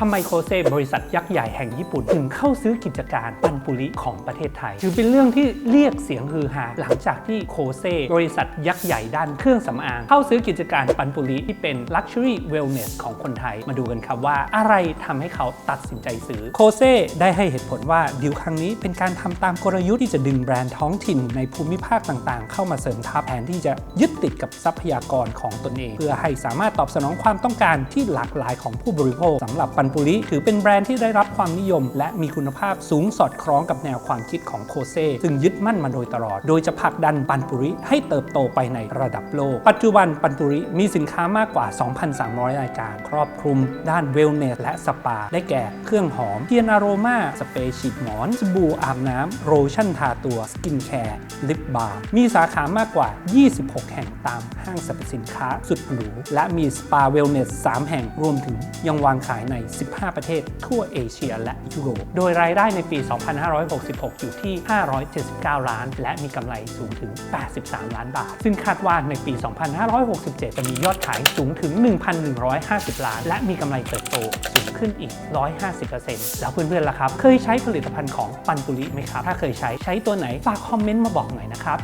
ทำไมโคเซบริษัทยักษ์ใหญ่แห่งญี่ปุ่น ถึงเข้าซื้อกิจการปันปุริของประเทศไทย ถือเป็นเรื่องที่เรียกเสียงฮือฮาหลังจากที่โคเซบริษัทยักษ์ใหญ่ด้านเครื่องสำอาง เข้าซื้อกิจการปันปุริที่เป็น Luxury Wellness ของคนไทยมาดูกันครับว่าอะไรทำให้เขาตัดสินใจซื้อโคเซได้ให้เหตุผลว่าดีลครั้งนี้เป็นการทำตามกลยุทธ์ที่จะดึงแบรนด์ท้องถิ่นในภูมิภาคต่างๆ เข้ามาเสริมทัพแทนที่จะยึดติดกับทรัพยากรของตนเอง เพื่อให้สามารถตอบสนองความต้องการที่หลากหลายของผู้บริโภคสำหรับปันปุริถือเป็นแบรนด์ที่ได้รับความนิยม และมีคุณภาพสูงสอดคล้องกับแนวความคิดของโคเซซึ่งยึดมั่นมาโดยตลอด โดยจะผลักดันปันปุริให้เติบโตไปในระดับโลก ปัจจุบันปันปุริมีสินค้ามากกว่า 2,300 รายการ ครอบคลุม ด้านเวลเนสและสปา ได้แก่เครื่องหอมเทียนอโรมาสเปรย์ฉีดหมอนสบู่อาบน้ำโรชั่นทาตัวสกินแคร์ลิปบาล์มีสาขามากกว่า 26 แห่งตามห้างสรรพสินค้าสุดหรูและมีสปาเวลเนส 3 แห่งรวมถึงยังวางขายใน15 ประเทศทั่วเอเชียและยุโรป โดยรายได้ในปี 2566 อยู่ที่ 579 ล้าน และมีกำไรสูงถึง 83 ล้านบาท ซึ่งคาดว่าในปี 2567 จะมียอดขายสูงถึง 1,150 ล้าน และมีกำไรเติบโตสูงขึ้นอีก 150%แล้วเพื่อนๆล่ะครับ เคยใช้ผลิตภัณฑ์ของปันปุริไหมครับ ถ้าเคยใช้ใช้ตัวไหน ฝากคอมเมนต์มาบอกหน่อยนะครับ